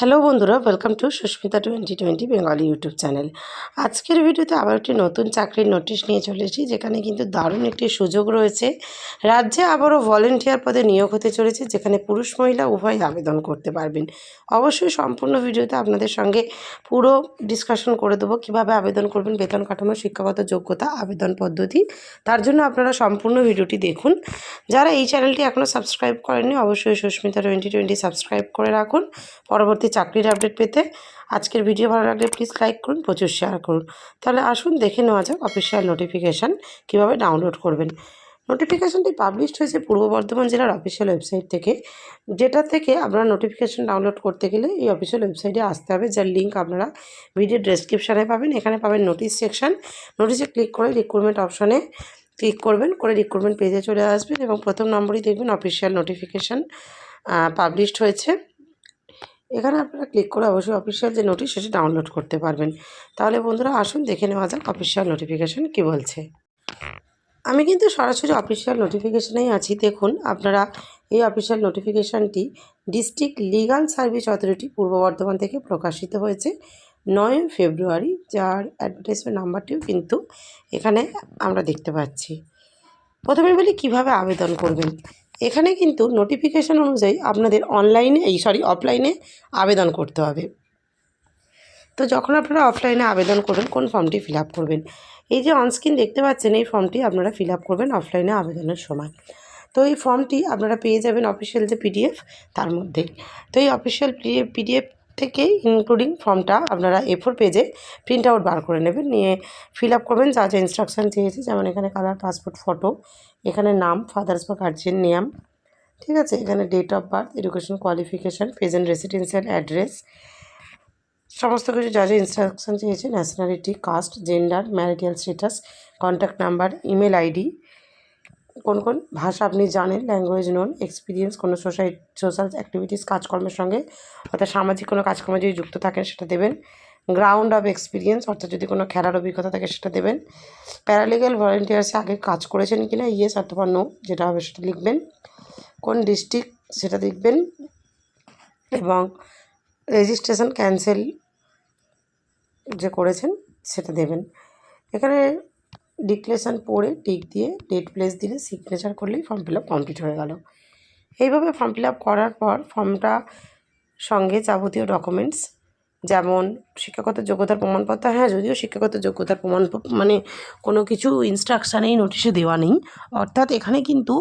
Hello বন্ধুরা welcome to Susmita twenty twenty Bengali YouTube channel আজকের ভিডিওতে আবার একটি নতুন চাকরির নোটিশ নিয়ে চলে এসেছি, যেখানে কিন্তু দারুণ একটি সুযোগ রয়েছে। রাজ্যে আবারও ভলেন্টিয়ার পদে নিয়োগ হতে চলেছে, যেখানে পুরুষ মহিলা উভয় আবেদন করতে পারবেন। অবশ্যই সম্পূর্ণ ভিডিওতে আপনাদের সঙ্গে পুরো ডিসকাশন করে দেবো, কীভাবে আবেদন করবেন, বেতন কাঠামো, শিক্ষাগত যোগ্যতা, আবেদন পদ্ধতি। তার জন্য আপনারা সম্পূর্ণ ভিডিওটি দেখুন। যারা এই চ্যানেলটি এখনও সাবস্ক্রাইব করেননি, অবশ্যই সুস্মিতা টোয়েন্টি টোয়েন্টি সাবস্ক্রাইব করে রাখুন। পরবর্তী চাকরির আপডেট পেতে আজকের ভিডিও ভালো লাগলে প্লিজ লাইক করুন, প্রচুর শেয়ার করুন। তাহলে আসুন, দেখে নেওয়া যাক অফিসিয়াল নোটিফিকেশান কীভাবে ডাউনলোড করবেন। নোটিফিকেশানটি পাবলিশড হয়েছে পূর্ব বর্ধমান জেলার অফিসিয়াল ওয়েবসাইট থেকে, যেটা থেকে আপনারা নোটিফিকেশান ডাউনলোড করতে গেলে এই অফিসিয়াল ওয়েবসাইটে আসতে হবে। যার লিঙ্ক আপনারা ভিডিও ডেসক্রিপশানে পাবেন। এখানে পাবেন নোটিশ সেকশন নোটিশে ক্লিক করে রিক্রুটমেন্ট অপশানে ক্লিক করবেন। করে রিক্রুটমেন্ট পেজে চলে আসবেন এবং প্রথম নম্বরই দেখবেন অফিসিয়াল নোটিফিকেশান পাবলিশড হয়েছে। এখানে আপনারা ক্লিক করে অবশ্যই অফিসিয়াল যে নোটিশ সেটি ডাউনলোড করতে পারবেন। তাহলে বন্ধুরা, আসুন দেখে নেওয়া যাক অফিসিয়াল নোটিফিকেশান কী বলছে। আমি কিন্তু সরাসরি অফিসিয়াল নোটিফিকেশানেই আছি। দেখুন, আপনারা এই official নোটিফিকেশানটি district legal service authority Purba Bardhaman থেকে প্রকাশিত হয়েছে নয় ফেব্রুয়ারি, যার অ্যাডভার্টাইজমেন্ট নাম্বারটিও কিন্তু এখানে আমরা দেখতে পাচ্ছি। প্রথমে বলি, কীভাবে আবেদন করবেন? এখানে কিন্তু নোটিফিকেশান অনুযায়ী আপনাদের অনলাইনে এই সরি অফলাইনে আবেদন করতে হবে। তো যখন আপনারা অফলাইনে আবেদন করবেন কোন ফর্মটি ফিল করবেন? এই যে অনস্ক্রিন দেখতে পাচ্ছেন, এই ফর্মটি আপনারা ফিল করবেন অফলাইনে আবেদনের সময়। তো এই ফর্মটি আপনারা পেয়ে যাবেন অফিসিয়াল যে পিডিএফ তার মধ্যে। তো এই অফিসিয়াল পিডিএফ থেকে ইনক্লুডিং ফর্মটা আপনারা এ ফোর পেজে প্রিন্ট আউট বার করে নেবেন। নিয়ে ফিল আপ করবেন, যা যা ইনস্ট্রাকশান চেয়েছে। যেমন এখানে কালার পাসপোর্ট ফটো এখানে নাম ফাদার্স বা গার্জিয়ান নেম ঠিক আছে? এখানে date of birth education qualification present residential address সমস্ত কিছু যা যা ইনস্ট্রাকশান চেয়েছে nationality caste gender marital status contact number email ID কোন কোন? ভাষা আপনি জানেন ল্যাঙ্গুয়েজ নোন এক্সপিরিয়েন্স কোনো সোসাইটি সোশ্যাল অ্যাক্টিভিটিস কাজকর্মের সঙ্গে অর্থাৎ সামাজিক কোনো কাজকর্মে যদি যুক্ত থাকেন সেটা দেবেন। গ্রাউন্ড অফ এক্সপিরিয়েন্স অর্থাৎ যদি কোনো খেলার অভিজ্ঞতা থাকে সেটা দেবেন। প্যারালিগাল ভলেন্টিয়ার্সে আগে কাজ করেছেন কি না ইয়েস অথবা নো যেটা হবে সেটা লিখবেন। কোন ডিস্ট্রিক্ট সেটা লিখবেন এবং রেজিস্ট্রেশন ক্যান্সেল যে করেছেন সেটা দেবেন। এখানে ডিক্লেশন পড়ে টিক দিয়ে ডেট প্লেস দিলে সিগনেচার করলেই ফর্ম ফিল আপ কমপ্লিট হয়ে গেল। এইভাবে ফর্ম ফিল আপ করার পর ফর্মটা সঙ্গে যাবতীয় ডকুমেন্টস যেমন শিক্ষাগত যোগ্যতার প্রমাণপত্র হ্যাঁ যদিও শিক্ষাগত যোগ্যতার প্রমাণ মানে কোনো কিছু ইনস্ট্রাকশানেই নোটিশে দেওয়া নেই। অর্থাৎ এখানে কিন্তু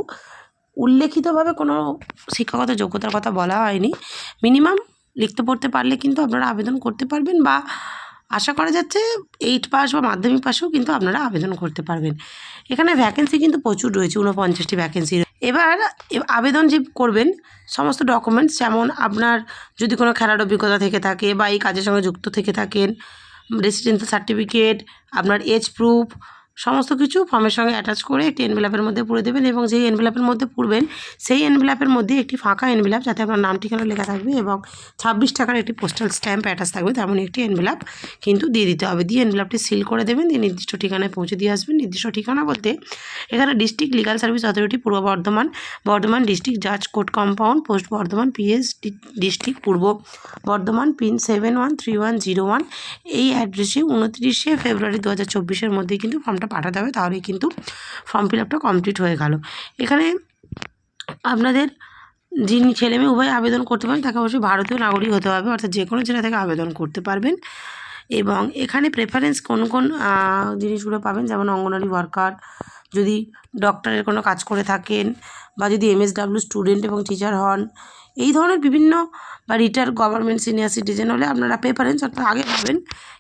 উল্লেখিতভাবে কোনো শিক্ষাগত যোগ্যতার কথা বলা হয়নি। মিনিমাম লিখতে পড়তে পারলে কিন্তু আপনারা আবেদন করতে পারবেন বা আশা করা যাচ্ছে এইট পাস বা মাধ্যমিক পাসেও কিন্তু আপনারা আবেদন করতে পারবেন। এখানে ভ্যাকেন্সি কিন্তু প্রচুর রয়েছে উনপঞ্চাশটি ভ্যাকেন্সি এবার আবেদন যে করবেন, সমস্ত ডকুমেন্টস যেমন আপনার যদি কোনো খেলার অভিজ্ঞতা থেকে থাকে বা এই কাজের সঙ্গে যুক্ত থেকে থাকেন রেসিডেন্সিয়াল সার্টিফিকেট আপনার এজ প্রুফ সমস্ত কিছু ফর্মের সঙ্গে অ্যাটাচ করে একটি এনভেলাপের মধ্যে পুরে দেবেন এবং যেই এনভেলাপের মধ্যে পুরবেন, সেই এনভেলাপের মধ্যে একটি ফাঁকা এনভেলাপ যাতে আপনার নাম, ঠিকানা লেখা থাকবে এবং ছাব্বিশ টাকার একটি পোস্টাল স্ট্যাম্প অ্যাটাচ থাকবে, তেমনই একটি এনভেলাপ কিন্তু দিয়ে দিতে হবে। দিয়ে এনভেলাপটি সিল করে দেবেন, দিয়ে নির্দিষ্ট ঠিকানায় পৌঁছে দিয়ে আসবেন। নির্দিষ্ট ঠিকানা বলতে এখানে ডিস্ট্রিক্ট লিগাল সার্ভিস অথরিটি পূর্ব বর্ধমান বর্ধমান ডিস্ট্রিক্ট জাজ court compound post Bardhaman PS district পূর্ব Bardhaman pin seven one three one zero one এই অ্যাড্রেসে উনত্রিশে ফেব্রুয়ারি দু হাজার চব্বিশের মধ্যে কিন্তু ফর্মটা পাঠাতে হবে, তাহলেই কিন্তু ফর্ম ফিল আপটা কমপ্লিট হয়ে গেল। এখানে আপনাদের যিনি ছেলে মেয়ে উভয় আবেদন করতে পারেন তাকে অবশ্যই ভারতীয় নাগরিক হতে হবে, অর্থাৎ যে কোনো জেলা থেকে আবেদন করতে পারবেন। এবং এখানে প্রেফারেন্স কোন কোন জিনিসগুলো পাবেন, যেমন অঙ্গনারী ওয়ার্কার যদি ডক্টরের কোনো কাজ করে থাকেন, বা যদি এমএসডাব্লিউ স্টুডেন্ট এবং টিচার হন, এই ধরনের বিভিন্ন, বা রিটায়ার গভর্নমেন্ট সিনিয়র সিটিজেন হলে আপনারা প্রেফারেন্স অর্থাৎ আগে পাবেন।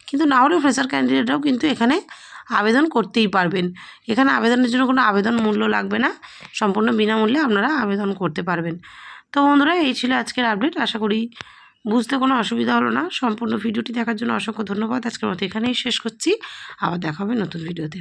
কিন্তু না হলেও ফ্রেশার ক্যান্ডিডেটরাও কিন্তু এখানে আবেদন করতেই পারবেন। এখানে আবেদনের জন্য কোনো আবেদন মূল্য লাগবে না। সম্পূর্ণ বিনামূল্যে আপনারা আবেদন করতে পারবেন। তো বন্ধুরা, এই ছিল আজকের আপডেট। আশা করি বুঝতে কোনো অসুবিধা হলো না। সম্পূর্ণ ভিডিওটি দেখার জন্য অসংখ্য ধন্যবাদ। আজকের মতো এখানেই শেষ করছি। আবার দেখা হবে নতুন ভিডিওতে।